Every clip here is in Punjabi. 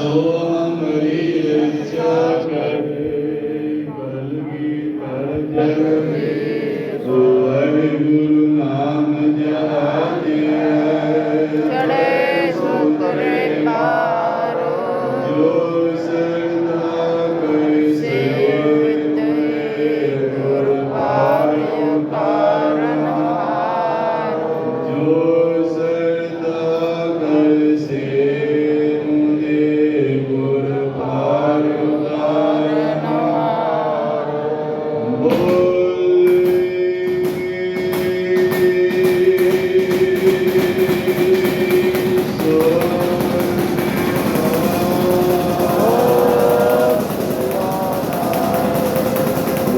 ਸੋ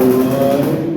Lord.